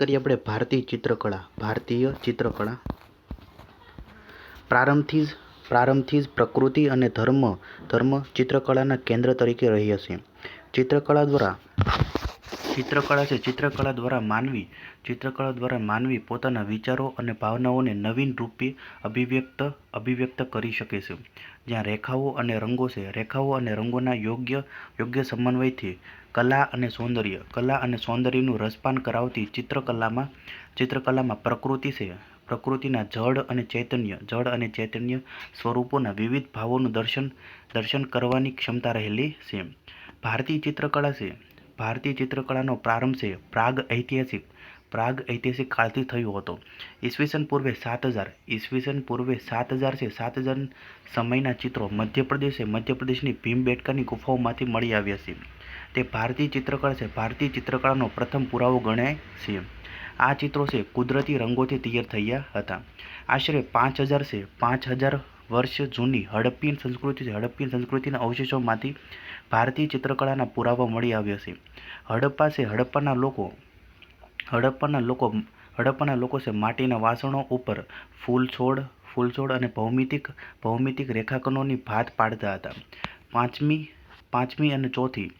કરીએ આપણે ભારતીય ચિત્રકળા ભારતીય ચિત્રકળા. પ્રારંભથી જ પ્રારંભથી જ પ્રકૃતિ અને ધર્મ ધર્મ ચિત્રકળાના કેન્દ્ર તરીકે રહી હશે ચિત્રકળા દ્વારા, ચિત્રકળા છે, ચિત્રકળા દ્વારા માનવી, ચિત્રકળા દ્વારા માનવી પોતાના વિચારો અને ભાવનાઓને નવીન રૂપે અભિવ્યક્ત અભિવ્યક્ત કરી શકે છે. જ્યાં રેખાઓ અને રંગો છે, રેખાઓ અને રંગોના યોગ્ય યોગ્ય સમન્વયથી કલા અને સૌંદર્ય. કલા અને સૌંદર્યનું રસપાન કરાવતી ચિત્રકલામાં ચિત્રકલામાં પ્રકૃતિ છે. પ્રકૃતિના જળ અને ચૈતન્ય, જળ અને ચૈતન્ય સ્વરૂપોના વિવિધ ભાવોનું દર્શન દર્શન કરવાની ક્ષમતા રહેલી છે. ભારતીય ચિત્રકળા છે. ભારતીય ચિત્રકળાનો પ્રારંભ છે પ્રાગ ઐતિહાસિક. પ્રાગ ઐતિહાસિક કાળથી થયો હતો. ઈસવીસન પૂર્વે સાત હજાર. ઈસવીસન પૂર્વે સાત હજાર છે. સાત હજાર સમયના ચિત્રો મધ્યપ્રદેશે મધ્યપ્રદેશની ભીમબેટકાની ગુફાઓમાંથી મળી આવ્યા છે. તે ભારતીય ચિત્રકળા છે. ભારતીય ચિત્રકળાનો પ્રથમ પુરાવો ગણાય છે. આ ચિત્રો છે કુદરતી રંગોથી તૈયાર થયા હતા. આશરે પાંચ હજાર છે. પાંચ હજાર વર્ષ જૂની હડપ્પીન સંસ્કૃતિ છે. હડપ્પીન સંસ્કૃતિના અવશેષોમાંથી ભારતીય ચિત્રકળાના પુરાવા મળી આવ્યા છે. હડપ્પા છે હડપ્પાના લોકો. હડપ્પાના લોકો હડપ્પાના લોકો છે માટીના વાસણો ઉપર ફૂલ છોડ ફૂલ છોડ અને ભૌમિતિક ભૌમિતિક રેખાંકનોની ભાત પાડતા હતા. પાંચમી પાંચમી અને ચોથી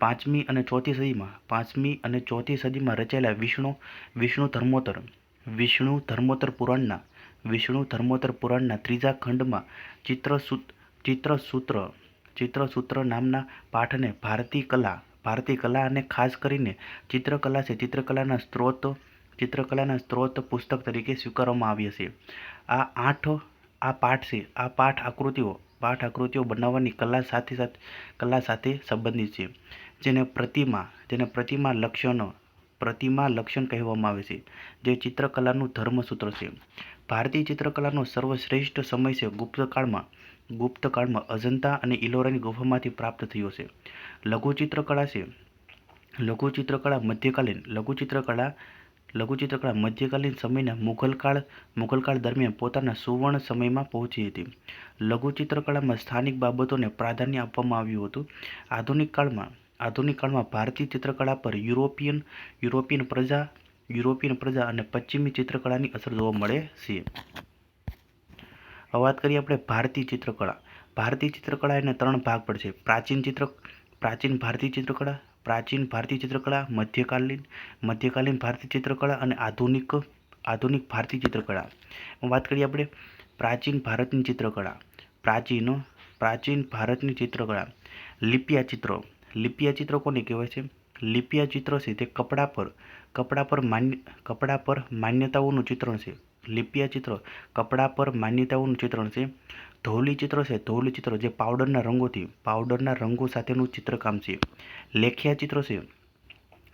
પાંચમી અને ચોથી સદીમાં, પાંચમી અને ચોથી સદીમાં રચાયેલા વિષ્ણુ વિષ્ણુ ધર્મોત્તર વિષ્ણુ ધર્મોત્તર પુરાણના, વિષ્ણુ ધર્મોત્તર પુરાણના ત્રીજા ખંડમાં ચિત્રસૂત, ચિત્રસૂત્ર ચિત્રસૂત્ર નામના પાઠને ભારતીય કલા ભારતીય કલા અને ખાસ કરીને ચિત્રકલા છે, ચિત્રકલાના સ્ત્રોત ચિત્રકલાના સ્ત્રોત પુસ્તક તરીકે સ્વીકારવામાં આવ્યા છે આ આઠ, આ પાઠ છે, આ પાઠ આકૃતિઓ પાઠ આકૃતિઓ બનાવવાની કલા સાથે સાથે, કલા સાથે સંબંધિત છે. જેને પ્રતિમા જેને પ્રતિમા લક્ષણો, પ્રતિમા લક્ષણ કહેવામાં આવે છે, જે ચિત્રકલાનું ધર્મસૂત્ર છે. ભારતીય ચિત્રકલાનો સર્વશ્રેષ્ઠ સમય છે ગુપ્તકાળમાં. ગુપ્તકાળમાં અજંતા અને ઇલોરાની ગુફામાંથી પ્રાપ્ત થયો છે. લઘુ ચિત્રકળા છે. લઘુ ચિત્રકળા મધ્યકાલીન, લઘુ ચિત્રકળા લઘુ ચિત્રકળા મધ્યકાલીન સમયના મુઘલકાળ મુઘલકાળ દરમિયાન પોતાના સુવર્ણ સમયમાં પહોંચી હતી. લઘુ ચિત્રકળામાં સ્થાનિક બાબતોને પ્રાધાન્ય આપવામાં આવ્યું હતું. આધુનિક કાળમાં આધુનિક કાળમાં ભારતીય ચિત્રકળા પર યુરોપિયન યુરોપિયન પ્રજા યુરોપિયન પ્રજા અને પશ્ચિમી ચિત્રકળાની અસર જોવા મળે છે. વાત કરીએ આપણે ભારતીય ચિત્રકળા ભારતીય ચિત્રકળા એને ત્રણ ભાગ પડશે પ્રાચીન ચિત્ર, પ્રાચીન ભારતીય ચિત્રકળા પ્રાચીન ભારતીય ચિત્રકળા મધ્યકાલીન મધ્યકાલીન ભારતીય ચિત્રકળા અને આધુનિક આધુનિક ભારતીય ચિત્રકળા વાત કરીએ આપણે પ્રાચીન ભારતની ચિત્રકળા પ્રાચીન પ્રાચીન ભારતની ચિત્રકળા લિપિયા ચિત્રો. લિપિયા ચિત્ર કોને કહેવાય છે. લિપિયા ચિત્ર છે તે કપડા પર કપડા પર માન્ય કપડા પર માન્યતાઓનું ચિત્રણ છે. લિપિયા ચિત્ર કપડા પર માન્યતાઓનું ચિત્રણ છે. ધોલી ચિત્ર છે ધોલી ચિત્ર જે પાવડરના રંગોથી, પાવડરના રંગો સાથેનું ચિત્રકામ છે. લેખ્યા ચિત્ર છે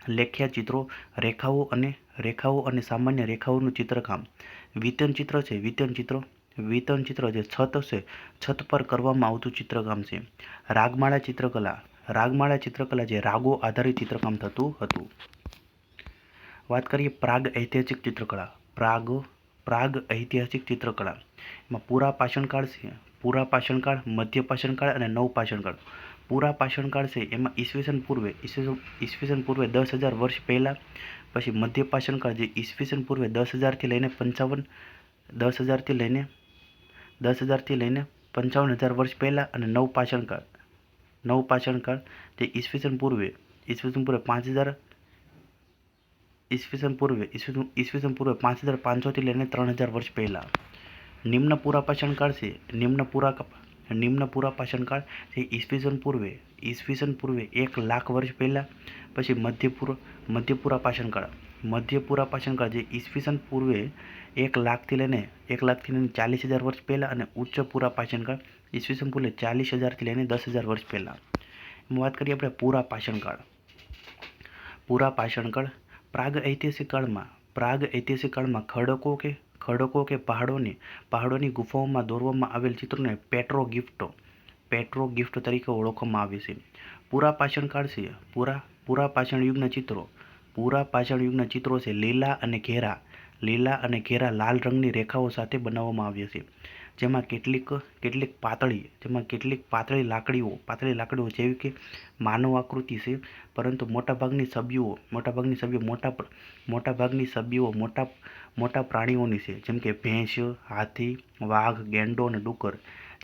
લેખ્યા ચિત્રો રેખાઓ અને રેખાઓ અને સામાન્ય રેખાઓનું ચિત્રકામ. વિતન ચિત્ર છે વિતન ચિત્રો વિતન ચિત્ર જે છત છે, છત પર કરવામાં આવતું ચિત્રકામ છે. રાગમાળા ચિત્રકલા રાગમાળા ચિત્રકલા જે રાગો આધારિત ચિત્રકામ થતું હતું. વાત કરીએ પ્રાગ ઐતિહાસિક ચિત્રકળા પ્રાગ પ્રાગ ઐતિહાસિક ચિત્રકળા એમાં પૂરા પાષણકાળ છે. પૂરા પાષણકાળ, મધ્ય પાષણકાળ અને નવ પાષણકાળ. પૂરા પાષણકાળ છે. એમાં ઈસવીસન પૂર્વે ઈસવીસન પૂર્વે દસ હજાર વર્ષ પહેલાં, પછી મધ્ય પાષણકાળ જે ઈસવીસન પૂર્વે દસ હજારથી લઈને પંચાવન, દસ હજારથી લઈને, દસ હજારથી લઈને પંચાવન હજાર વર્ષ પહેલાં અને નવ પાષાણકાળ. નવ પાષાણકાળ જે ઈસવીસન પૂર્વે ઈસવીસન પૂર્વે પાંચ હજાર ઈસવીસન પૂર્વે ઈસવીસન ઈસવીસન પૂર્વે પાંચ હજાર પાંચસોથી લઈને ત્રણ હજાર વર્ષ પહેલાં નિમ્ન પૂરા પાષાણકાળ છે નિમ્ન પૂરા નિમ્ન પૂરા પાષાણકાળ જે ઈસવીસન પૂર્વે ઈસવીસન પૂર્વે એક લાખ વર્ષ પહેલાં પછી મધ્યપૂર્વ મધ્યપૂરા પાષાણકાળ મધ્યપૂરા પાષાણકાળ જે ઈસવીસન પૂર્વે એક લાખથી લઈને એક લાખથી લઈને ચાલીસ હજાર વર્ષ પહેલાં અને ઉચ્ચ પૂરા પાષાણકાળ ઈસવીસન પૂર્વે ચાલીસ હજારથી લઈને દસ હજાર વર્ષ પહેલાં. એમાં વાત કરીએ આપણે પૂરા પાષાણકાળ. પૂરા પાષાણકાળ પ્રાગ ઐતિહાસિક કાળમાં, પ્રાગ ઐતિહાસિક કાળમાં ખડકો કે ખડકો કે પહાડોની પહાડોની ગુફાઓમાં દોરવામાં આવેલ ચિત્રોને પેટ્રો ગિફ્ટો, પેટ્રો ગિફ્ટ તરીકે ઓળખવામાં આવે છે. પૂરા પાષાણકાળ છે, પૂરા પૂરા પાષાણ યુગના ચિત્રો. પૂરા પાષાણ યુગના ચિત્રો છે લીલા અને ઘેરા. લીલા અને ઘેરા લાલ રંગની રેખાઓ સાથે બનાવવામાં આવ્યા છે. જેમાં કેટલીક કેટલીક પાતળી, જેમાં કેટલીક પાતળી લાકડીઓ પાતળી લાકડીઓ જેવી કે માનવ આકૃતિ છે. પરંતુ મોટાભાગની સભ્યો મોટાભાગની સભ્યો મોટા મોટાભાગની સભ્યો મોટા મોટા પ્રાણીઓની છે. જેમ કે ભેંસ, હાથી, વાઘ, ગેંડો અને ડુક્કર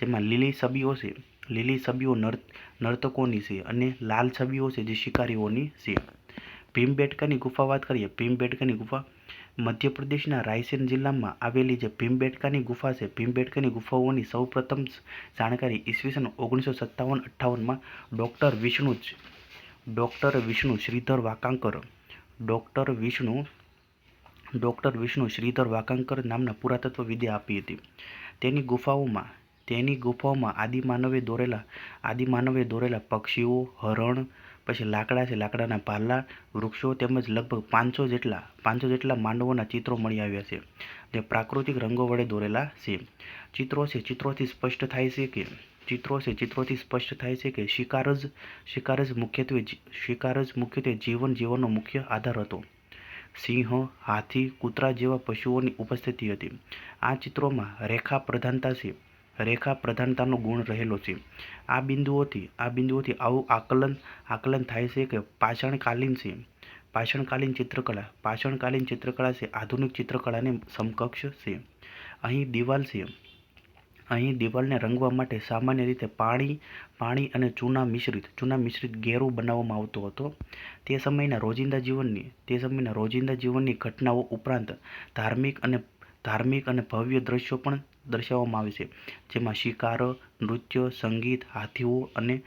જેમાં લીલી સભ્યો છે. લીલી સભ્યો નર નર્તકોની છે અને લાલ છબીઓ છે જે શિકારીઓની છે. ભીમબેટકાની ગુફા વાત કરીએ. ભીમબેટકાની ગુફા મધ્યપ્રદેશના રાયસેન જિલ્લામાં આવેલી જે ભીમબેટકાની ગુફા છે, ભીમબેટકાની ગુફાઓની સૌપ્રથમ જાણકારી ઈસવીસન ઓગણીસો સત્તાવન અઠ્ઠાવનમાં doctor Vishnu doctor Vishnu Shridhar Wakankar, doctor Vishnu doctor Vishnu Shridhar Wakankar નામના પુરાતત્વવિદે આપી હતી. તેની ગુફાઓમાં તેની ગુફાઓમાં આદિમાનવે દોરેલા આદિમાનવે દોરેલા પક્ષીઓ, હરણ પછી લાકડા છે, લાકડાના ભાલા વૃક્ષો તેમજ લગભગ પાંચસો જેટલા પાંચસો જેટલા માંડવોના ચિત્રો મળી આવ્યા છે, જે પ્રાકૃતિક રંગો વડે દોરેલા છે. ચિત્રો છે, ચિત્રોથી સ્પષ્ટ થાય છે કે, ચિત્રો છે, ચિત્રોથી સ્પષ્ટ થાય છે કે શિકાર જ શિકાર જ મુખ્યત્વે શિકાર જ મુખ્યત્વે જીવન જીવનનો મુખ્ય આધાર હતો. સિંહ, હાથી, કૂતરા જેવા પશુઓની ઉપસ્થિતિ હતી. આ ચિત્રોમાં રેખા પ્રધાનતા છે રેખા પ્રધાનતાનો ગુણ રહેલો છે. આ બિંદુઓથી આ બિંદુઓથી આવું આકલન આકલન થાય છે કે પાષાણકાલીન છે. પાષાણકાલીન ચિત્રકળા પાષાણકાલીન ચિત્રકળા છે, આધુનિક ચિત્રકળાને સમકક્ષ છે. અહીં દિવાલ છે. અહીં દિવાલને રંગવા માટે સામાન્ય રીતે પાણી પાણી અને ચૂના મિશ્રિત ચૂના મિશ્રિત ઘેરો બનાવવામાં આવતો હતો. તે સમયના રોજિંદા જીવનની, તે સમયના રોજિંદા જીવનની ઘટનાઓ ઉપરાંત ધાર્મિક અને ધાર્મિક અને ભવ્ય દ્રશ્યો પણ દર્શાવવામાં આવે છે. જેમાં શિકાર, નૃત્ય, સંગીત, હાથીઓ અને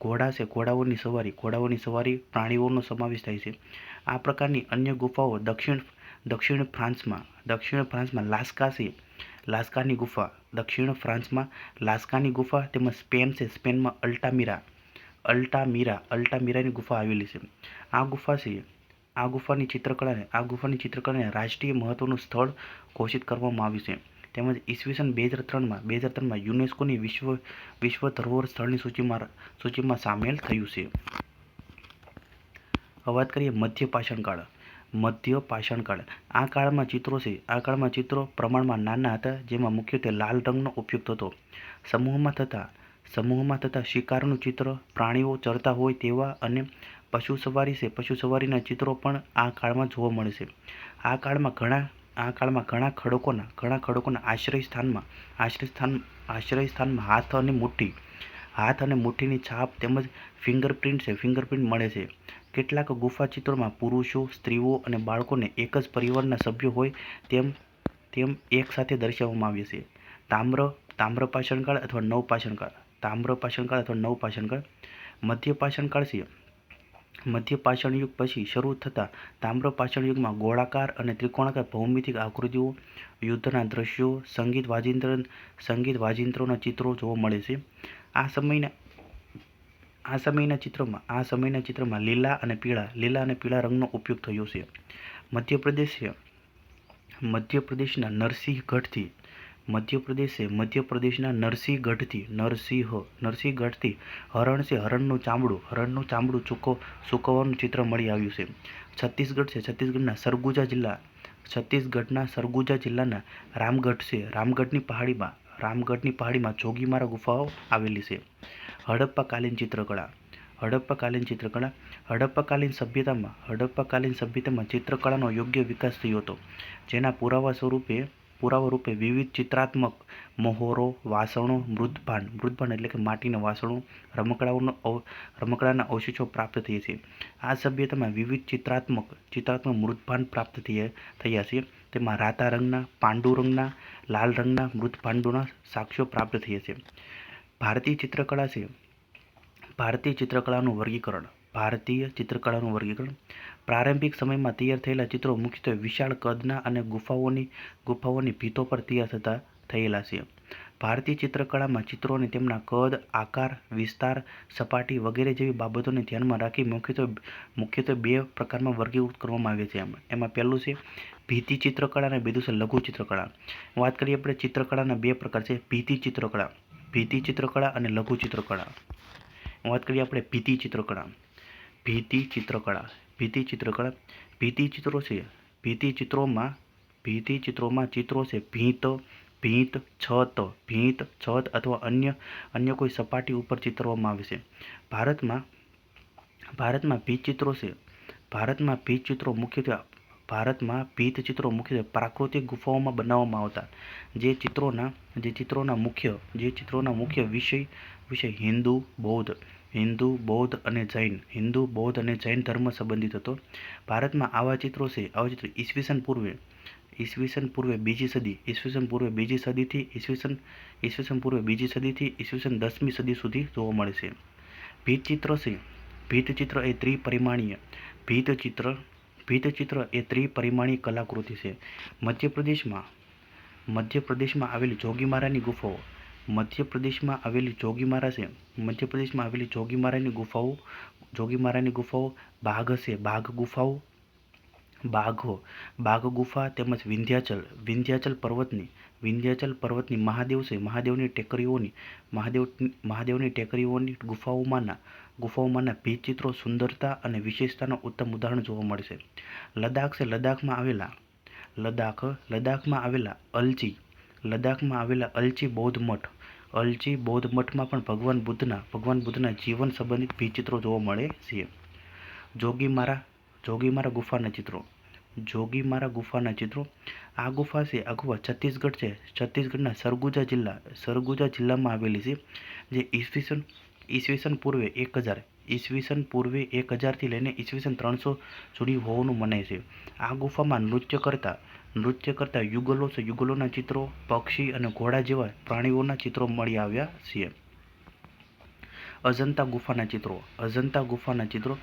ઘોડા છે. ઘોડાઓની સવારી ઘોડાઓની સવારી પ્રાણીઓનો સમાવેશ થાય છે. આ પ્રકારની અન્ય ગુફાઓ દક્ષિણ દક્ષિણ ફ્રાન્સમાં દક્ષિણ ફ્રાન્સમાં લાસ્કા છે. લાસ્કાની ગુફા, દક્ષિણ ફ્રાન્સમાં લાસ્કાની ગુફા તેમજ સ્પેન છે. સ્પેનમાં અલ્ટામીરા અલ્ટામીરા, અલ્ટામીરાની ગુફા આવેલી છે. આ ગુફા છે. આ ગુફાની ચિત્રકળાને, આ ગુફાની ચિત્રકળાને રાષ્ટ્રીય મહત્વનું સ્થળ ઘોષિત કરવામાં આવ્યું છે. તેમજ ઈસવીસન બે હજાર ત્રણમાં, બે હજાર ત્રણમાં યુનેસ્કોની વિશ્વ વિશ્વ ધરોહર સ્થળની સૂચિમાં સૂચિમાં સામેલ થયું છે. હવે વાત કરીએ મધ્ય પાષાણકાળ મધ્ય પાષાણકાળ. આ કાળમાં ચિત્રો છે, આ કાળમાં ચિત્રો પ્રમાણમાં નાના હતા, જેમાં મુખ્યત્વે લાલ રંગનો ઉપયોગ થતો. સમૂહમાં થતા સમૂહમાં થતા શિકારનું ચિત્ર, પ્રાણીઓ ચરતા હોય તેવા અને પશુ સવારી છે, પશુ સવારીના ચિત્રો પણ આ કાળમાં જોવા મળે છે. આ કાળમાં ઘણા આ કાળમાં ઘણા ખડકોના ઘણા ખડકોના આશ્રય સ્થાનમાં આશ્રય સ્થાન આશ્રય સ્થાનમાં હાથ અને મુઠ્ઠી, હાથ અને મુઠ્ઠીની છાપ તેમજ ફિંગરપ્રિન્ટ છે, ફિંગરપ્રિન્ટ મળે છે. કેટલાક ગુફા ચિત્રોમાં પુરુષો, સ્ત્રીઓ અને બાળકોને એક જ પરિવારના સભ્યો હોય તેમ તેમ એકસાથે દર્શાવવામાં આવે છે. તામ્ર તામ્ર પાષાણકાળ અથવા નવ પાષાણકાળ તામ્ર પાષાણકાળ અથવા નવ પાષાણકાળ મધ્ય પાષાણકાળ છે. મધ્ય પાષાણ યુગ પછી શરૂ થતા તામ્ર યુગમાં ગોળાકાર અને ત્રિકોણાકાર ભૌમિતિક આકૃતિઓ, યુદ્ધના દ્રશ્યો, સંગીત વાજિંત્ર, સંગીત વાજિંત્રોના ચિત્રો જોવા મળે છે. આ સમયના આ સમયના ચિત્રોમાં, આ સમયના ચિત્રમાં લીલા અને પીળા, લીલા અને પીળા રંગનો ઉપયોગ થયો છે. મધ્યપ્રદેશ મધ્યપ્રદેશના નરસિંહગઢથી મધ્યપ્રદેશ મધ્યપ્રદેશના નરસિંહગઢથી, નરસિંહ, નરસિંહગઢથી હરણ છે, હરણનું ચામડું હરણનું ચામડું ચૂકો સૂકવવાનું ચિત્ર મળી આવ્યું છે. છત્તીસગઢ છે, છત્તીસગઢના સરગુજા જિલ્લા, છત્તીસગઢના સરગુજા જિલ્લાના રામગઢ છે. રામગઢની પહાડીમાં રામગઢની પહાડીમાં જોગીમારા ગુફાઓ આવેલી છે. હડપ્પાકાલીન ચિત્રકળા હડપ્પાકાલીન ચિત્રકળા, હડપ્પાકાલીન સભ્યતામાં હડપ્પાકાલીન સભ્યતામાં ચિત્રકળાનો યોગ્ય વિકાસ થયો હતો, જેના પુરાવા સ્વરૂપે પુરાવા રૂપે વિવિધ ચિત્રાત્મક મહોરો, વાસણો, મૃદભાંડ. મૃદભાંડ એટલે કે માટીના વાસણો, રમકડાઓનો રમકડાના અવશેષો પ્રાપ્ત થયા છે. આ સભ્યતામાં વિવિધ ચિત્રાત્મક ચિત્રાત્મક મૃદભાંડ પ્રાપ્ત થયા થયા છે. તેમાં રાતા રંગના, પાંડુ રંગના, લાલ રંગના મૃદભાંડોના સાક્ષ્યો પ્રાપ્ત થયા છે. ભારતીય ચિત્રકળા છે. ભારતીય ચિત્રકળાનું વર્ગીકરણ. ભારતીય ચિત્રકળાનું વર્ગીકરણ. પ્રારંભિક સમયમાં તૈયાર થયેલા ચિત્રો મુખ્યત્વે વિશાળ કદના અને ગુફાઓની ગુફાઓની ભીતો પર તૈયાર થતા થયેલા છે. ભારતીય ચિત્રકળામાં ચિત્રોને તેમના કદ, આકાર, વિસ્તાર, સપાટી વગેરે જેવી બાબતોને ધ્યાનમાં રાખી મુખ્યત્વે મુખ્યત્વે બે પ્રકારમાં વર્ગીકૃત કરવામાં આવે છે. એમાં પહેલું છે ભીતિ ચિત્રકળા અને બીજું છે લઘુ ચિત્રકળા. વાત કરીએ આપણે ચિત્રકળાના બે પ્રકાર છે, ભીતિ ચિત્રકળા ભીતિ ચિત્રકળા અને લઘુ ચિત્રકળા. વાત કરીએ આપણે ભીતિ ચિત્રકળા. ભીતિ ચિત્રકળા ભીતિ ચિત્રકળા, ભીતિ ચિત્રો છે. ભીતિ ચિત્રોમાં ભીતિ ચિત્રોમાં ચિત્રો છે. ભીંત ભીંત, છત ભીંત, છત અથવા અન્ય અન્ય કોઈ સપાટી ઉપર ચિતરવામાં આવે છે. ભારતમાં ભારતમાં ભીત ચિત્રો છે. ભારતમાં ભીત ચિત્રો મુખ્યત્વે, ભારતમાં ભીત ચિત્રો મુખ્યત્વે પ્રાકૃતિક ગુફાઓમાં બનાવવામાં આવતા. જે ચિત્રોના જે ચિત્રોના મુખ્ય, જે ચિત્રોના મુખ્ય વિષય વિષય હિન્દુ, બૌદ્ધ હિન્દુ, બૌદ્ધ અને જૈન. હિન્દુ, બૌદ્ધ અને જૈન ધર્મ સંબંધિત હતો. ભારતમાં આવા ચિત્રો છે. આવા ચિત્રો ઈસવીસન પૂર્વે. ઈસવીસન પૂર્વે બીજી સદી. ઈસવીસન પૂર્વે બીજી સદીથી ઈસવીસન ઈસવીસન પૂર્વે બીજી સદીથી ઈસવીસન દસમી સદી સુધી જોવા મળે છે. ભીંતચિત્ર છે. ભીતચિત્ર એ ત્રિપરિમાણીય. ભીતચિત્ર ભીતચિત્ર એ ત્રિપરિમાણીય કલાકૃતિ છે. મધ્યપ્રદેશમાં મધ્યપ્રદેશમાં આવેલી જોગીમારાની ગુફાઓ. મધ્યપ્રદેશમાં આવેલી જોગીમારા છે. મધ્યપ્રદેશમાં આવેલી જોગીમારાની ગુફાઓ જોગીમારાની ગુફાઓ બાઘ છે. બાઘ ગુફાઓ, બાઘો, બાઘ ગુફા તેમજ વિંધ્યાચલ વિંધ્યાચલ પર્વતની વિંધ્યાચલ પર્વતની મહાદેવ છે. મહાદેવની ટેકરીઓની, મહાદેવ, મહાદેવની ટેકરીઓની ગુફાઓમાંના ગુફાઓમાંના ભીચિત્રો સુંદરતા અને વિશેષતાનું ઉત્તમ ઉદાહરણ જોવા મળશે. લદ્દાખ છે. લદ્દાખમાં આવેલા, લદ્દાખ, લદ્દાખમાં આવેલા અલચી, લદ્દાખમાં આવેલા અલચી બૌદ્ધ મઠ. અલચી બૌદ્ધ મઠમાં પણ ભગવાન બુદ્ધના ભગવાન બુદ્ધના જીવન સંબંધિત ભીચિત્રો જોવા મળે છે. જોગીમારા જોગીમારા ગુફાના ચિત્રો. જોગીમારા ગુફાના ચિત્રો. આ ગુફા છે આ ગુફા છત્તીસગઢ છે. છત્તીસગઢના સરગુજા જિલ્લા, સરગુજા જિલ્લામાં આવેલી છે, જે ઈસવીસન ઈસવીસન પૂર્વે એક હજાર, ઈસવીસન પૂર્વે એક હજારથી લઈને ઈસવીસન ત્રણસો સુધી હોવાનું મનાય છે. આ ગુફામાં નૃત્ય કરતા નૃત્ય કરતા યુગલો છે યુગલોના ચિત્રો, પક્ષી અને ઘોડા જેવા પ્રાણીઓના ચિત્રો મળી આવ્યા છે અજંતા ગુફાના ચિત્રો, અજંતા ગુફાના ચિત્રો.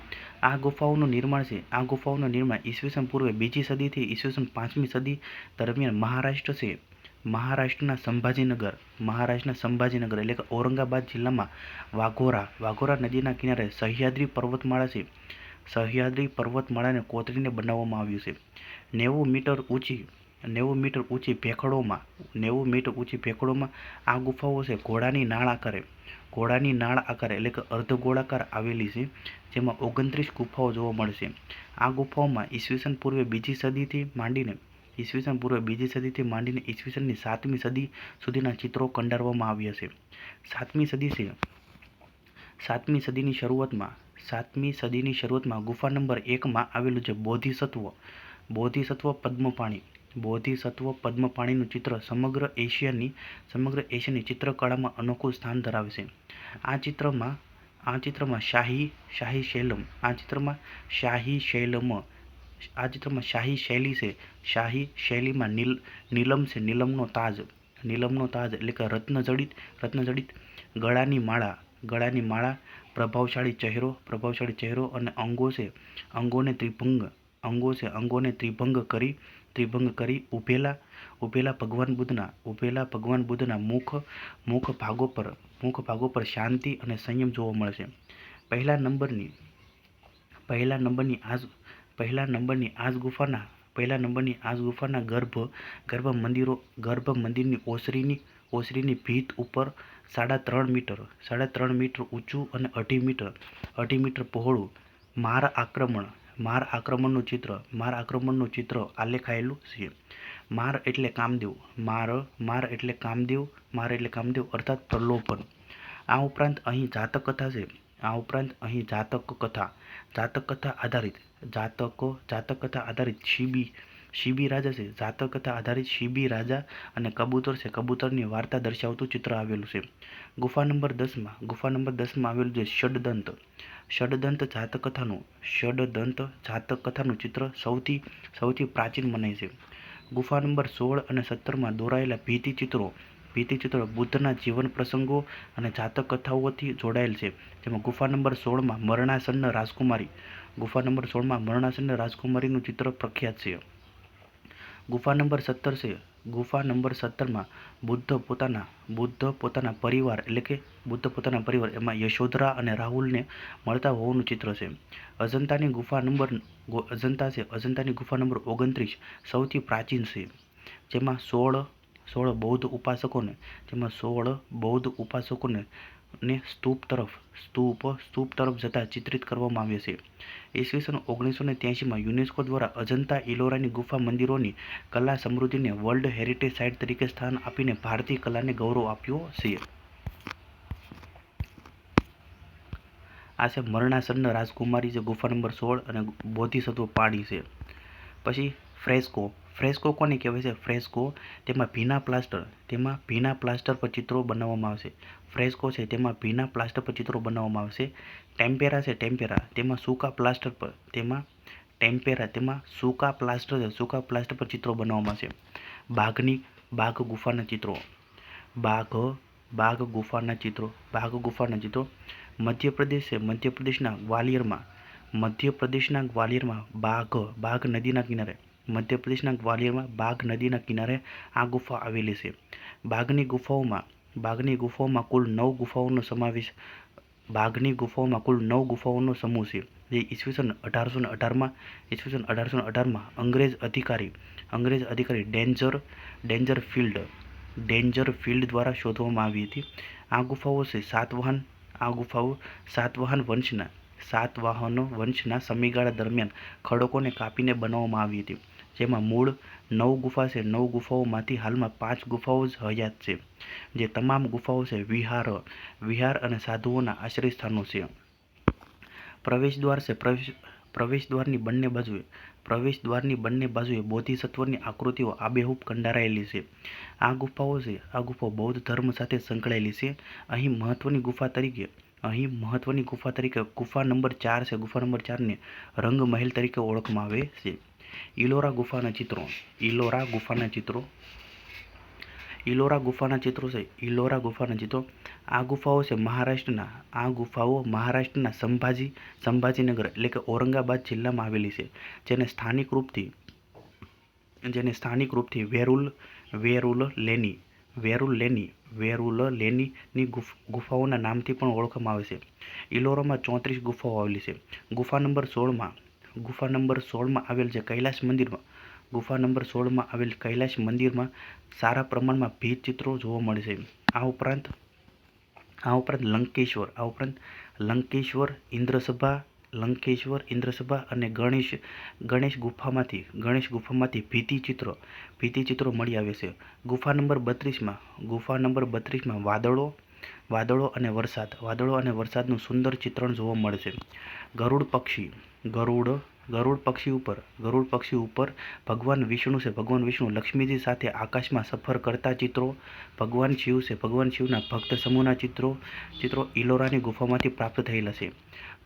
આ ગુફાઓનું નિર્માણ છે. આ ગુફાઓનું નિર્માણ ઈસવીસન પૂર્વે બીજી સદીથી ઈસવીસન પાંચમી સદી દરમિયાન મહારાષ્ટ્ર છે. મહારાષ્ટ્રના સંભાજીનગર મહારાષ્ટ્રના સંભાજીનગર એટલે કે ઔરંગાબાદ જિલ્લામાં વાઘોરા વાઘોરા નદીના કિનારે સહ્યાદ્રી પર્વતમાળા છે. સહ્યાદ્રી પર્વતમાળાને કોતરીને બનાવવામાં આવ્યું છે. નેવું મીટર ઊંચી, નેવું મીટર ઊંચી ભેખડોમાં, નેવું મીટર ઊંચી ભેખડોમાં આ ગુફાઓ છે ઘોડાની નાળ આકારે. ઘોડાની નાળ આકારે એટલે કે અર્ધગોળાકાર આવેલી છે, જેમાં ઓગણત્રીસ ગુફાઓ જોવા મળશે. આ ગુફાઓમાં ઈસવીસન પૂર્વે બીજી સદીથી માંડીને, ઈસવીસન પૂર્વે બીજી સદીથી માંડીને ઈસવીસનની સાતમી સદી સુધીના ચિત્રો કંડારવામાં આવ્યા છે. સાતમી સદી છે. સાતમી સદીની શરૂઆતમાં સાતમી સદીની શરૂઆતમાં ગુફા નંબર એકમાં આવેલું છે બોધિસત્વ બોધિસત્વ પદ્મપાણી, બોધિસત્વ પદ્મપાણીનું ચિત્ર સમગ્ર એશિયાની સમગ્ર એશિયાની ચિત્રકળામાં અનોખું સ્થાન ધરાવે છે. આ ચિત્રમાં આ ચિત્રમાં શાહી શાહી શૈલમ, આ ચિત્રમાં શાહી શૈલમ, આ ચિત્રમાં શાહી શૈલી છે. શાહી શૈલીમાં નીલ, નીલમ છે, નીલમનો તાજ નીલમનો તાજ એટલે કે રત્નજડિત રત્નજડિત ગળાની માળા ગળાની માળા પ્રભાવશાળી ચહેરો પ્રભાવશાળી ચહેરો અને અંગો છે અંગોને ત્રિભંગ અંગો છે અંગોને ત્રિભંગ કરી ત્રિભંગ કરી ઊભેલા ઉભેલા ભગવાન બુદ્ધના, ઉભેલા ભગવાન બુદ્ધના મુખ મુખ ભાગો પર, મુખ ભાગો પર શાંતિ અને સંયમ જોવા મળશે. પહેલા નંબરની પહેલા નંબરની આજ, પહેલા નંબરની આજ ગુફાના પહેલા નંબરની આજ ગુફાના ગર્ભ ગર્ભ મંદિરો ગર્ભ મંદિરની ઓસરીની ઓસરીની ભીત ઉપર સાડા ત્રણ મીટર, સાડા ત્રણ મીટર ઊંચું અને અઢી મીટર અઢી મીટર પહોળું. માર આક્રમણ, માર આક્રમણનું ચિત્ર, માર આક્રમણનું ચિત્ર આલેખાયેલું છે. માર એટલે કામદેવ, માર માર એટલે કામદેવ, માર એટલે કામદેવ અર્થાત પ્રલોભન. આ ઉપરાંત અહીં જાતક કથા છે. આ ઉપરાંત અહીં જાતક કથા. જાતક કથા આધારિત. જાતકો, જાતક કથા આધારિત. શિબી શિબી રાજા છે. જાતકથા આધારિત શિબી રાજા અને કબૂતર છે. કબૂતરની વાર્તા દર્શાવતું ચિત્ર આવેલું છે. ગુફા નંબર દસમાં, ગુફા નંબર દસમાં આવેલું છે ષડદંત ષડદંત જાતકથાનું, ષડદંત જાતક કથાનું ચિત્ર સૌથી સૌથી પ્રાચીન મનાય છે. ગુફા નંબર સોળ અને સત્તરમાં દોરાયેલા ભીતિ ચિત્રો ભીતિ ચિત્રો બુદ્ધના જીવન પ્રસંગો અને જાતક કથાઓથી જોડાયેલ છે. જેમાં ગુફા નંબર સોળમાં મરણાસન્ન રાજકુમારી, ગુફા નંબર સોળમાં મરણાસન્ન રાજકુમારીનું ચિત્ર પ્રખ્યાત છે. ગુફા નંબર સત્તર છે. ગુફા નંબર સત્તરમાં બુદ્ધ પોતાના બુદ્ધ પોતાના પરિવાર એટલે કે બુદ્ધ પોતાના પરિવાર એમાં યશોધરા અને રાહુલને મળતા હોવાનું ચિત્ર છે. અજંતાની ગુફા નંબર અજંતા છે. અજંતાની ગુફા નંબર ઓગણત્રીસ સૌથી પ્રાચીન છે. જેમાં સોળ સોળ બૌદ્ધ ઉપાસકોને, જેમાં સોળ બૌદ્ધ ઉપાસકોને ને સ્તૂપ તરફ, સ્તૂપ સ્તૂપ તરફ જતા ચિત્રિત કરવામાં આવ્યા છે. ઈસવીસન ઓગણીસો ને ત્યાસીમાં યુનેસ્કો દ્વારા અજંતા ઇલોરાની ગુફા મંદિરોની કલા સમૃદ્ધિને વર્લ્ડ હેરિટેજ સાઇટ તરીકે સ્થાન આપીને ભારતીય કલાને ગૌરવ આપ્યો છે. આ છે મરણાસન્ન રાજકુમારી જે ગુફા નંબર સોળ અને બોધિસત્વ પાણી છે. પછી ફ્રેસ્કો ફ્રેસ્કો કોને કહેવાય છે? ફ્રેસ્કો, તેમાં ભીના પ્લાસ્ટર, તેમાં ભીના પ્લાસ્ટર પર ચિત્રો બનાવવામાં આવશે. ફ્રેસ્કો છે, તેમાં ભીના પ્લાસ્ટર પર ચિત્રો બનાવવામાં આવશે. ટેમ્પેરા છે, ટેમ્પેરા, તેમાં સૂકા પ્લાસ્ટર પર, તેમાં ટેમ્પેરા, તેમાં સૂકા પ્લાસ્ટર છે, સૂકા પ્લાસ્ટર પર ચિત્રો બનાવવામાં આવશે. બાઘની, બાઘ ગુફાના ચિત્રો. બાઘ બાઘ ગુફાના ચિત્રો, બાઘ ગુફાના ચિત્રો. મધ્યપ્રદેશ છે, મધ્યપ્રદેશના ગ્વાલિયરમાં મધ્યપ્રદેશના ગ્વાલિયરમાં બાઘ બાઘ નદીના કિનારે. મધ્યપ્રદેશના ગ્વાલિયરમાં બાઘ નદીના કિનારે આ ગુફા આવેલી છે. બાઘની ગુફાઓમાં બાઘની ગુફાઓમાં કુલ નવ ગુફાઓનો સમાવેશ બાઘની ગુફાઓમાં કુલ નવ ગુફાઓનો સમૂહ છે. જે ઈસવીસન અઢારસો ને અઢારમાં, ઈસવીસન અઢારસો ને અઢારમાં અંગ્રેજ અધિકારી અંગ્રેજ અધિકારી danger danger field danger field દ્વારા શોધવામાં આવી હતી. આ ગુફાઓ છે સાતવાહન, આ ગુફાઓ સાતવાહન વંશના, સાતવાહનો વંશના સમયગાળા દરમિયાન ખડકોને કાપીને બનાવવામાં આવી હતી. જેમાં મૂળ નવ ગુફા છે. નવ ગુફાઓમાંથી હાલમાં પાંચ ગુફાઓ જ હયાત છે, જે તમામ ગુફાઓ છે વિહાર વિહાર અને સાધુઓના આશ્રયસ્થાનો છે. પ્રવેશ દ્વાર છે. પ્રવેશ પ્રવેશ દ્વારની બંને બાજુએ, પ્રવેશ દ્વારની બંને બાજુએ બોધિસત્વની આકૃતિઓ આબેહૂબ કંડારાયેલી છે. આ ગુફાઓ છે, આ ગુફાઓ બૌદ્ધ ધર્મ સાથે સંકળાયેલી છે. અહીં મહત્વની ગુફા તરીકે, અહીં મહત્વની ગુફા તરીકે ગુફા નંબર ચાર છે. ગુફા નંબર ચારને રંગ મહેલ તરીકે ઓળખવામાં આવે છે. ઇલોરા ગુફાના ચિત્રો ઇલોરા ગુફાના ચિત્રો ઇલોરા ગુફાના ચિત્રો છે ઇલોરા ગુફાના ચિત્રો આ ગુફાઓ છે મહારાષ્ટ્રના. આ ગુફાઓ મહારાષ્ટ્રના સંભાજી સંભાજીનગર એટલે કે ઔરંગાબાદ જિલ્લામાં આવેલી છે. જેને સ્થાનિક રૂપથી, જેને સ્થાનિક રૂપથી વેરુલ વેરુલ લેની વેરુલ લેની, વેરુલ લેનીની ગુફ, ગુફાઓના નામથી પણ ઓળખવામાં આવે છે. ઇલોરામાં ચોત્રીસ ગુફાઓ આવેલી છે. ગુફા નંબર સોળમાં ગુફા નંબર સોળમાં આવેલ છે કૈલાસ મંદિરમાં. ગુફા નંબર સોળમાં આવેલ કૈલાશ મંદિરમાં સારા પ્રમાણમાં ભીત ચિત્રો જોવા મળે છે. આ ઉપરાંત આ ઉપરાંત લંકેશ્વર, આ ઉપરાંત લંકેશ્વર ઇન્દ્રસભા લંકેશ્વર ઇન્દ્રસભા અને ગણેશ ગણેશ ગુફામાંથી ગણેશ ગુફામાંથી ભીતિચિત્રો ચિત્રો ભીતિ ચિત્રો મળી આવે છે. ગુફા નંબર બત્રીસમાં, ગુફા નંબર બત્રીસમાં વાદળો વાદળો અને વરસાદ, વાદળો અને વરસાદનું સુંદર ચિત્રણ જોવા મળે છે. ગરુડ પક્ષી, ગરુડ ગરુડ પક્ષી ઉપર, ગરુડ પક્ષી ઉપર ભગવાન વિષ્ણુ છે. ભગવાન વિષ્ણુ લક્ષ્મીજી સાથે આકાશમાં સફર કરતા ચિત્રો, ભગવાન શિવ છે. ભગવાન શિવના ભક્ત સમૂહના ચિત્રો ચિત્રો ઇલોરાની ગુફામાંથી પ્રાપ્ત થયેલા છે.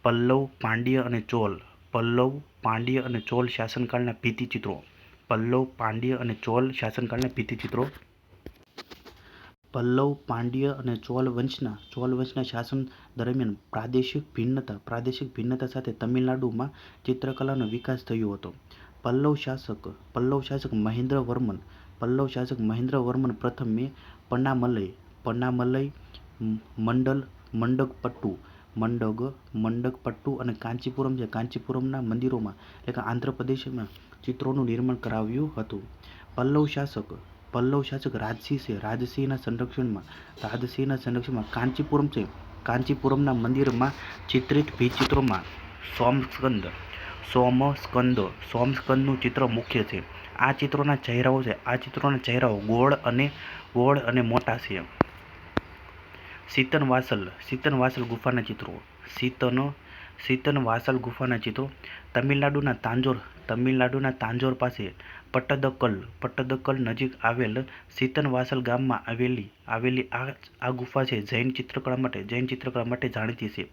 પલ્લવ, પાંડ્ય અને ચોલ, પલ્લવ, પાંડ્ય અને ચોલ શાસનકાળના ભીતિ ચિત્રો, પલ્લવ, પાંડ્ય અને ચોલ શાસનકાળના ભીતિ ચિત્રો પલ્લવ પાંડ્ય અને ચોલ વંશના ચોલ વંશના શાસન દરમિયાન પ્રાદેશિક ભિન્નતા પ્રાદેશિક ભિન્નતા સાથે તમિલનાડુમાં ચિત્રકલાનો વિકાસ થયો હતો. પલ્લવ શાસક પલ્લવ શાસક મહેન્દ્ર વર્મન પલ્લવ શાસક મહેન્દ્ર વર્મન પ્રથમે પન્નામલય પન્નામલઈ મંડલ, મંડકપટ્ટુ, મંડગ, મંડકપટ્ટુ અને કાંચીપુરમ છે. કાંચીપુરમના મંદિરોમાં, એટલે કે આંધ્રપ્રદેશમાં ચિત્રોનું નિર્માણ કરાવ્યું હતું. પલ્લવ શાસક પલ્લવ શાસક રાજસિંહ છે રાજસિંહના સંરક્ષણમાં રાજસિંહના સંરક્ષણમાં કાંચીપુરમ છે. કાંચીપુરમના મંદિરમાં ચિત્રિત ભીત ચિત્રોમાં સોમસ્કંદ સોમસ્કંદ, સોમસ્કંદનું ચિત્ર મુખ્ય છે. આ ચિત્રોના ચહેરાઓ છે. આ ચિત્રોના ચહેરાઓ ગોળ અને ગોળ અને મોટા છે. સીતન વાસલ સીતન વાસલ ગુફાના ચિત્રો. શીતન સીતન વાસલ ગુફાના ચિત્રો. તમિલનાડુના તાંજોર તમિલનાડુના તાંજોર પાસે પટ્ટદકલ પટ્ટદકલ નજીક આવેલ સીતન વાસલ ગામમાં આવેલી આવેલી આ આ ગુફા છે. જૈન ચિત્રકળા માટે, જૈન ચિત્રકળા માટે જાણીતી છે.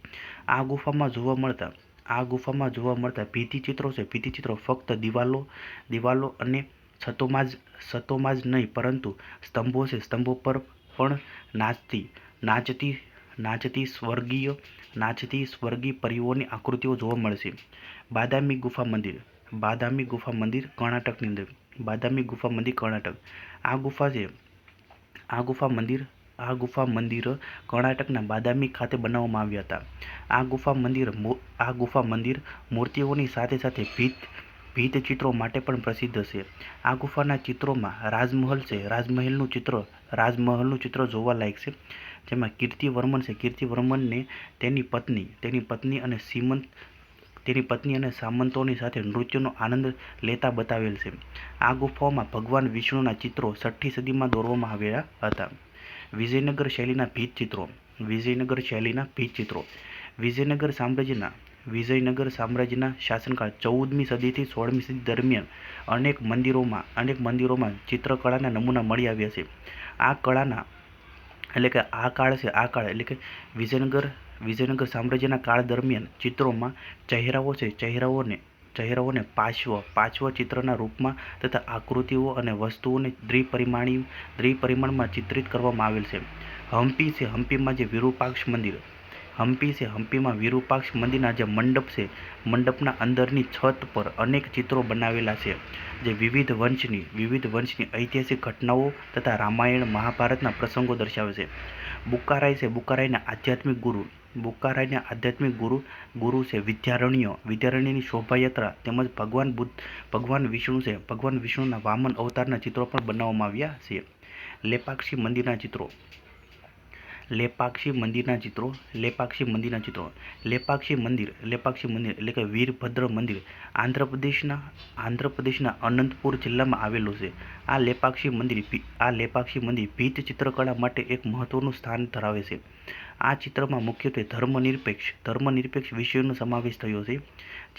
આ ગુફામાં જોવા મળતા, આ ગુફામાં જોવા મળતા ભીતિ ચિત્રો છે. ભીતિ ચિત્રો ફક્ત દિવાલો દિવાલો અને છતોમાં જ છતોમાં જ નહીં, પરંતુ સ્તંભો છે. સ્તંભો પર પણ નાચતી નાચતી નાચતી સ્વર્ગીય નાચતી સ્વર્ગીય પરીઓની આકૃતિઓ જોવા મળશે બાદામી ગુફા મંદિર. બાદામી ગુફા મંદિર કર્ણાટકની અંદર. બાદામી ગુફા મંદિર કર્ણાટક. આ ગુફા છે આ ગુફા મંદિર, આ ગુફા મંદિર કર્ણાટકના બાદામી ખાતે બનાવવામાં આવ્યા હતા. આ ગુફા મંદિર આ ગુફા મંદિર મૂર્તિઓની સાથે સાથે ભીત ભીત ચિત્રો માટે પણ પ્રસિદ્ધ છે. આ ગુફાના ચિત્રોમાં રાજમહલ છે. રાજમહેલનું ચિત્ર, રાજમહલનું ચિત્ર જોવાલાયક છે. જેમાં કીર્તિવર્મન છે. કીર્તિવર્મનને તેની પત્ની તેની પત્ની અને સીમંત તેની પત્ની અને સામંતોની સાથે નૃત્યનો આનંદ લેતા બતાવેલ છે. આ ગુફાઓમાં ભગવાન વિષ્ણુના ચિત્રો છઠ્ઠી સદીમાં દોરવામાં આવ્યા હતા. વિજયનગર શૈલીના ભીત ચિત્રો. વિજયનગર શૈલીના ભીત ચિત્રો. વિજયનગર સામ્રાજ્યના વિજયનગર સામ્રાજ્યના શાસનકાળ ચૌદમી સદીથી સોળમી સદી દરમિયાન અનેક મંદિરોમાં અનેક મંદિરોમાં ચિત્રકળાના નમૂના મળી આવ્યા છે. આ કળાના, એટલે કે આ કાળ છે આ કાળ, એટલે કે વિજયનગર વિજયનગર સામ્રાજ્યના કાળ દરમિયાન ચિત્રોમાં ચહેરાઓ છે, ચહેરાઓને ચહેરાઓને પાર્શ્વ પાશ્વ ચિત્રના રૂપમાં તથા આકૃતિઓ અને વસ્તુઓને દ્વિપરિમાણી, દ્વિપરિમાણમાં ચિત્રિત કરવામાં આવેલ છે. હમ્પી છે, હમ્પીમાં જે વિરૂપાક્ષ મંદિર. હમ્પી છે, હમ્પીમાં વિરૂપાક્ષ મંદિરના જે મંડપ છે, મંડપના અંદરની છત પર અનેક ચિત્રો બનાવેલા છે, જે વિવિધ વંશની વિવિધ વંશની ઐતિહાસિક ઘટનાઓ તથા રામાયણ, મહાભારતના પ્રસંગો દર્શાવે છે. બુકારાઈ છે, બુકારાઈના આધ્યાત્મિક ગુરુ બુકારાઈના આધ્યાત્મિક ગુરુ ગુરુ છે, વિદ્યારણ્ય. વિદ્યારણ્યની શોભાયાત્રા તેમજ ભગવાન બુદ્ધ, ભગવાન વિષ્ણુ છે. ભગવાન વિષ્ણુના વામન અવતારના ચિત્રો પણ બનાવવામાં આવ્યા છે. લેપાક્ષી મંદિરના ચિત્રો. લેપાક્ષી મંદિરના ચિત્રો. લેપાક્ષી મંદિરના ચિત્રો. લેપાક્ષી મંદિર. લેપાક્ષી મંદિર એટલે કે વીરભદ્ર મંદિર. આંધ્રપ્રદેશના આંધ્રપ્રદેશના અનંતપુર જિલ્લામાં આવેલું છે. આ લેપાક્ષી મંદિર આ લેપાક્ષી મંદિર ભીત ચિત્રકળા માટે એક મહત્વનું સ્થાન ધરાવે છે. આ ચિત્રમાં મુખ્યત્વે ધર્મનિરપેક્ષ ધર્મનિરપેક્ષ વિષયોનો સમાવેશ થયો છે,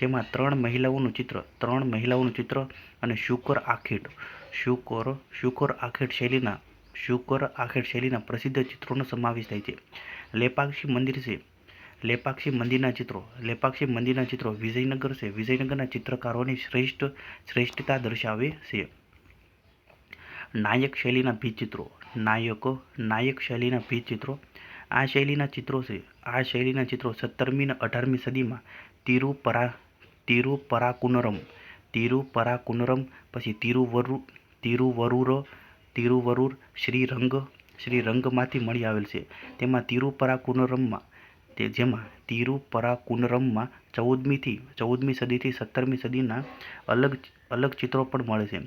જેમાં ત્રણ મહિલાઓનું ચિત્ર, ત્રણ મહિલાઓનું ચિત્ર અને શુકર આખેડ. શુકર શુકર આખેડ શૈલીના, શુકર આખેડ શૈલીના પ્રસિદ્ધ ચિત્રોનો સમાવેશ થાય છે. લેપાક્ષી મંદિર છે. લેપાક્ષી મંદિરના ચિત્રો, લેપાક્ષી મંદિરના ચિત્રો વિજયનગર છે. વિજયનગરના ચિત્રકારોની શ્રેષ્ઠ, શ્રેષ્ઠતા દર્શાવે છે. નાયક શૈલીના ભીત ચિત્રો નાયકો, નાયક શૈલીના ભીત ચિત્રો આ શૈલીના ચિત્રો છે. આ શૈલીના ચિત્રો સત્તરમી અને અઢારમી સદીમાં તિરુપરા, તિરુપરાકુનરમ તિરુપરાકુનરમ, પછી તિરુવરુ, તિરુવરુર તિરુવરુર શ્રીરંગ, શ્રીરંગમાંથી મળી આવેલ છે. તેમાં તિરુપરાકુનરમમાં તે જેમાં તિરુપરાકુનરમમાં ચૌદમીથી, ચૌદમી સદીથી સત્તરમી સદીના અલગ અલગ ચિત્રો પણ મળે છે.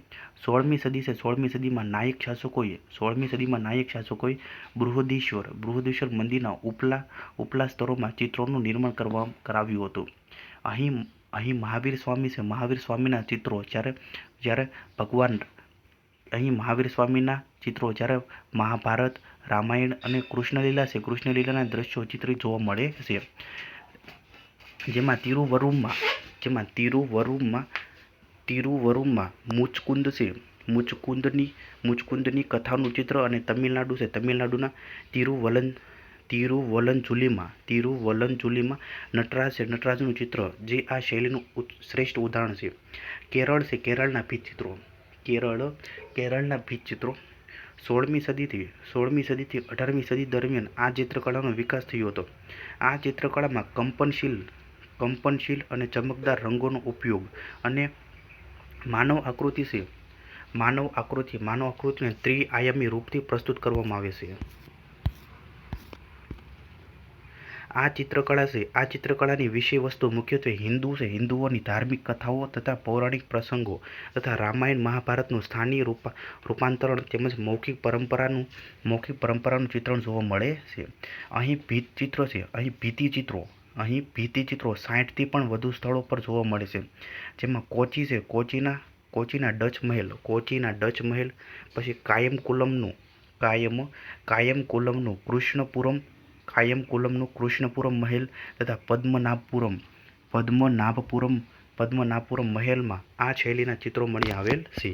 સોળમી સદી છે, સોળમી સદીમાં નાયક શાસકોએ, સોળમી સદીમાં નાયક શાસકોએ બૃહદીશ્વર, બૃહદેશ્વર મંદિરના ઉપલા ઉપલા સ્તરોમાં ચિત્રોનું નિર્માણ કરવા, કરાવ્યું હતું. અહીં અહીં મહાવીર સ્વામી છે. મહાવીર સ્વામીના ચિત્રો જ્યારે જ્યારે ભગવાન, અહીં મહાવીર સ્વામીના ચિત્રો. જ્યારે મહાભારત, રામાયણ અને કૃષ્ણલીલા છે, કૃષ્ણલીલાના દ્રશ્યો ચિત્રિત જોવા મળે છે. જેમાં તિરુવરુમાં જેમાં તિરુવરુમાં તિરુવરુમાં મુચકુંદ છે. મુચકુંદની મુચકુંદની કથાનું ચિત્ર અને તમિલનાડુ છે. તમિલનાડુના તિરુવલન તિરુવલંચુલીમાં તિરુવલંચુલીમાં નટરાજ છે. નટરાજનું ચિત્ર જે આ શૈલીનું શ્રેષ્ઠ ઉદાહરણ છે. કેરળ છે. કેરળના ભીત ચિત્રો કેરળ, કેરળના ભીત ચિત્રો સોળમી સદીથી સોળમી સદીથી અઢારમી સદી દરમિયાન આ ચિત્રકળાનો વિકાસ થયો હતો. આ ચિત્રકળામાં કંપનશીલ કંપનશીલ અને ચમકદાર રંગોનો ઉપયોગ અને માનવ આકૃતિ છે. માનવ આકૃતિ, માનવ આકૃતિને ત્રિઆયામી રૂપથી પ્રસ્તુત કરવામાં આવે છે. આ ચિત્રકળા છે. આ ચિત્રકળાની વિષય વસ્તુ મુખ્યત્વે હિન્દુ છે. હિન્દુઓની ધાર્મિક કથાઓ તથા પૌરાણિક પ્રસંગો તથા રામાયણ મહાભારતનું સ્થાનીય રૂપા, રૂપાંતરણ તેમજ મૌખિક પરંપરાનું મૌખિક પરંપરાનું ચિત્રણ જોવા મળે છે. અહીં ભીત ચિત્રો છે. અહીં ભીતિ ચિત્રો, અહીં ભીતિ ચિત્રો સાઠથી પણ વધુ સ્થળો પર જોવા મળે છે. જેમાં કોચી છે. કોચીના કોચીના ડચ મહેલ, કોચીના ડચ મહેલ, પછી કાયમ કુલમનું કાયમ કાયમ કુલમનું કૃષ્ણપુરમ કાયમ કોલમનું કૃષ્ણપુરમ મહેલ તથા પદ્મનાભપુરમ પદ્મનાભપુરમ પદ્મનાભપુરમ મહેલમાં આ શૈલીના ચિત્રો મળી આવેલ છે.